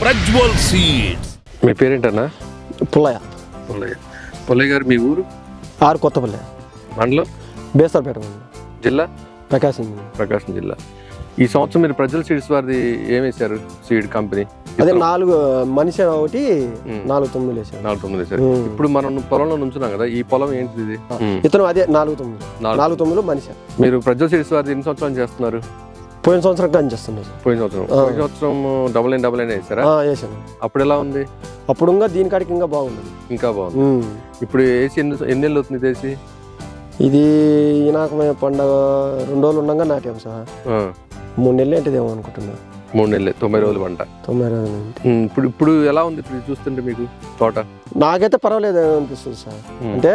Prajwal seeds. మీ పేరేంటన్నా? పుల్లయ్య. పుల్లయ్య. పుల్లయ్య గారు మీ ఊరు? ఆరు కొత్తపల్లె మండలం? బేస్తరపేట జిల్లా? ప్రకాశం ప్రకాశం జిల్లా. ఈ సంవత్సరం మీరు ప్రజల సీడ్స్ వారిది ఏమేశారు సీడ్ కంపెనీ? అదే నాలుగు మనిషి ఒకటి. నాలుగు తొమ్మిది వేసాడు నాలుగు తొమ్మిది వేశారు. ఉమ్. ఇప్పుడు మనం పొలంలో నుంచున్నాం కదా ఈ పొలం ఏంటిది. ఇతను అదే నాలుగు తొమ్మిది. నాలుగు. తొమ్మిదిలో మనిషి. మీరు ప్రజల సీడ్స్ వారిది ఎన్ని సంవత్సరాలు చేస్తున్నారు? పోయిన సంవత్సరం కానీ చేస్తున్నాడు సార్. పోయిన సంవత్సరం. పోయిన సంవత్సరం డబుల్ నైన్ డబుల్ నైన్ వేసారా? వేసాను. అప్పుడు ఎలా ఉంది? అప్పుడు ఇంకా దీనికాడికి ఇంకా బాగుంది. ఇంకా బాగుంది. ఇప్పుడు వేసి ఎన్ని ఎన్ని నెలలు అవుతుంది వేసి ఇది ఈనాకమైన పండగ రెండు రోజులు ఉండగా నాటాం సార్. మూడు నెలలు ఏంటిదేమో అనుకుంటున్నా. మూడు నెలలు తొంభై రోజులు పంట. తొంభై రోజులు ఇప్పుడు ఇప్పుడు ఎలా ఉంది ఇప్పుడు చూస్తుంటే మీకు తోట? నాకైతే పర్వాలేదు అనిపిస్తుంది సార్. అంటే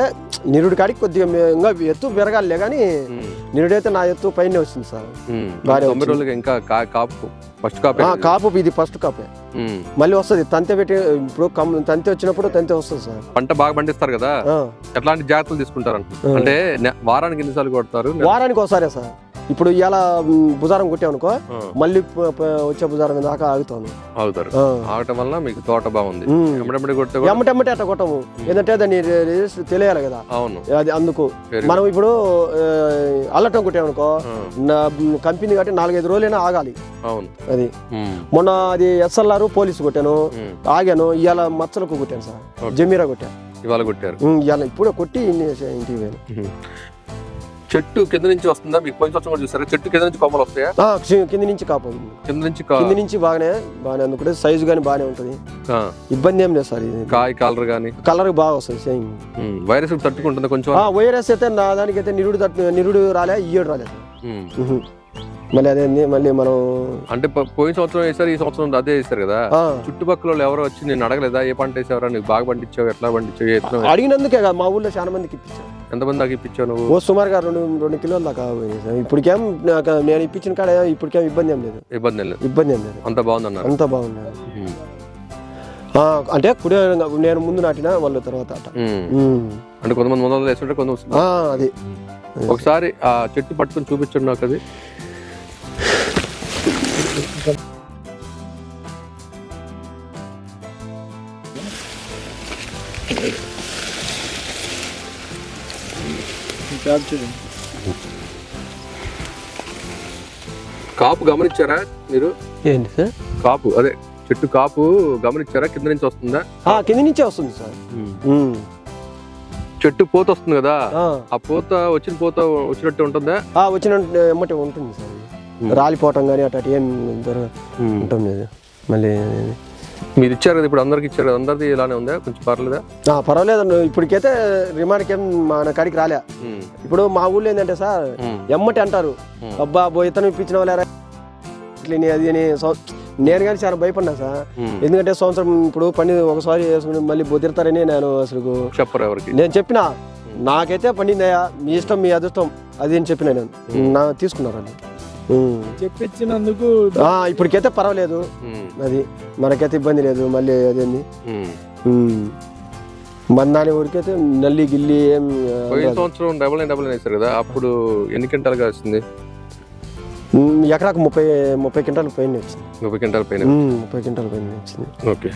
నిరుడి కాడికి కొద్దిగా మే- ఇంకా ఎత్తు పెరగాలిలే కానీ నిరుడైతే నా ఎత్తు పైన వచ్చింది సార్. ఇంకా కా- కాపు ఫస్ట్ కాపు ఆ, కాపు ఇది ఫస్ట్ కాపే. ఉమ్. మళ్ళీ వస్తుంది. తంతె పెట్టి ఇప్పుడు కమ్ తంతె వచ్చినప్పుడు తంతె వస్తుంది సార్. పంట బాగా పండిస్తారు కదా. ఆ, ఎట్లాంటి జాగ్రత్తలు తీసుకుంటారు. అంటే నె- వారానికి ఎన్నిసార్లు కొడతారు? వారానికి ఒకసారే సార్. ఇప్పుడు ఇలా బుధారం కొట్టామనుకో మళ్ళీ వచ్చే బుధారం దాకా ఆగుతాను ఆగుతారు. ఆగటం వల్ల మీకు తోట బాగుంది. ఎమ్మటెమ్మటే అట్ట కొట్టము. ఏంటంటే దాన్ని తెలియాలి కదా. అవును. అది అందుకు. మనం ఇప్పుడు అల్లటం కొట్టామనుకో కంపెనీ కాబట్టి నాలుగైదు రోజులైనా ఆగాలి. అవును. అది. మొన్న అది ఎస్ఎల్ఆర్ పోలీసు కొట్టాను. ఆగాను ఇవాళ మచ్చలకు కొట్టాను సార్. జమీరా కొట్టాను. ఇవాళ కొట్టారు. ఇవాళ ఇప్పుడే కొట్టి ఇంటికి పోయాను. చెట్టు కింద నుంచి వస్తుందా? మీకు పోయిన సంవత్సరం కూడా చూసారా? చెట్టు కింద నుంచి కొమ్మలు వస్తాయా? ఆ, కింది నుంచి కాపు కింద నుంచి కా- కింది నుంచి బాగానే బాగానే అందుకుంటే సైజు కానీ బాగానే ఉంటుంది. ఆ, ఇబ్బంది ఏం లేదు సార్ ఇది. కాయ కాలర్ కానీ కలర్ బాగా వస్తుంది సేమ్ వైరస్ తట్టుకుంటుంది కొంచెం? ఆ వైరస్ అయితే నా దానికైతే నిరుడు తట్టు నిరుడు రాలే ఈయడు రాలేదు ఉమ్. ఉహు. మళ్ళీ అదే మళ్ళీ మనం అంటే ప- పోయిన సంవత్సరం వేసారు ఈ సంవత్సరం అదే వేసారు కదా? ఆ, చుట్టుపక్కల వాళ్ళు ఎవరో వచ్చి నేను అడగలేదా? ఏ పంట వేసావరా? నీకు బాగా పండించావు ఎట్లా పండించావు ఏ విత్తనం వేసావు? అడిగినందుకే కదా మా ఊళ్ళో చాలా మందికి ఇప్పించాను ఎంతమంది దాకా ఇప్పించావు నువ్వు? ఓ సుమారుగా రెండు రెండు కిలోల దాకా పోయినాయి సార్. ఇప్పటికేం నాకు నేను ఇప్పించిన కాడ ఇప్పటికేం ఇబ్బంది ఏం లేదు. ఇబ్బంది ఏం లేదు. ఇబ్బంది ఏం లేదు. అంత బాగుందన్నారు. అంతా ఉమ్. ఆ, అంటే కుడి నేను ముందు నాటిన వాళ్ళు తర్వాత అట. ఉమ్. ఉమ్. అంటే కొంతమంది ముందు వేస్తుంటే కొంతమంది ఆ, అది. ఒకసారి ఆ చెట్టు పట్టుకొని చూపించండి నాకు అది. కాపు గమనించారా మీరు? ఏంటి సార్? కాపు అదే చెట్టు కాపు గమనించారా? కింద నుంచి వస్తుందా? ఆ, కింది నుంచే వస్తుంది సార్. చెట్టు పోత వస్తుంది కదా? ఆ, పోత వచ్చిన పోత వచ్చినట్టు ఉంటుందా? ఆ, వచ్చిన ఎమ్మటే ఉంటుంది సార్. రాలిపోవటం కానీ అటు అటు ఏం ఉంటుంది. మళ్ళీ మీరు ఇచ్చారు కదా ఇప్పుడు అందరికి ఇచ్చారు కదా అందరిది ఇలానే ఉందా కొంచెం పర్లేదా పర్వాలేదు ఇప్పటికైతే రిమాండ్కి ఏం మన కాడికి రాలే. ఇప్పుడు మా ఊళ్ళో ఏంటంటే సార్. ఎమ్మటి అంటారు. అబ్బా బో ఇతను ఇప్పించిన వాళ్ళ ఇట్లా నీ అది అని నేను కానీ చాలా భయపడినా సార్. ఎందుకంటే సంవత్సరం ఇప్పుడు పని ఒకసారి వేసుకుని మళ్ళీ బొదిరుతారని నేను అసలు చెప్పరు ఎవరికి నేను చెప్పిన నాకైతే పండిందయ్యా మీ ఇష్టం మీ అదృష్టం అది అని చెప్పిన నేను నా తీసుకున్నారు. చెప్పించినందుకు ఆ, ఇప్పటికైతే పర్వాలేదు. అది మనకైతే ఇబ్బంది లేదు మళ్ళీ అదేంది. మందాని ఊరికైతే నల్లి గిల్లి ఏం పోయిన. సంవత్సరం డబుల్ నైన్ డబుల్ నైన్ వేశారు కదా అప్పుడు ఎన్ని క్వింటాలుగా వచ్చింది ఎకరాకు ముప్పై ముప్పై క్వింటాలు పైన వచ్చింది. ముప్పై క్వింటాల పైన ముప్పై క్వింటాల పైన వచ్చింది. ఓకే.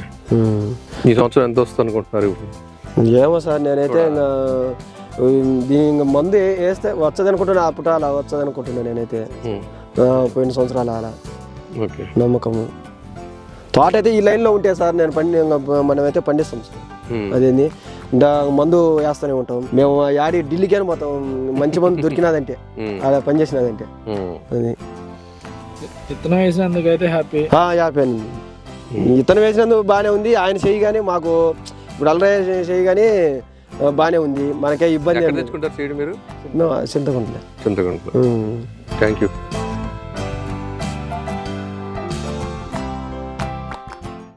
ఈ సంవత్సరం ఎంత వస్తుంది అనుకుంటున్నారు ఏమో సార్ నేనైతే దీని మందు వేస్తే వచ్చదు అనుకుంటున్నా అప్పుడు అలా వచ్చదు అనుకుంటున్నా నేనైతే పోయిన సంవత్సరాలు అలా. ఓకే. నమ్మకము. తోట అయితే ఈ లైన్లో ఉంటే సార్ నేను పండి మనమైతే పండిస్తాం సార్. అదేంది? ఇంకా మందు వేస్తూనే ఉంటాం. మేము యాడి ఢిల్లీకి అని పోతాం. మంచి మందు దొరికినదంటే. అలా పనిచేసినదంటే. అది. విత్తనం వేసినందుకైతే హ్యాపీ. ఆ, యాభై అండి. ఇతను వేసినందుకు బాగానే ఉంది. ఆయన చెయ్యి కానీ మాకు ఇప్పుడు అల్లరే ఆ, బాగానే ఉంది. మనకే ఇబ్బంది మీరు? చింతకుంటలే. చింతగుంట్లో థ్యాంక్ యూ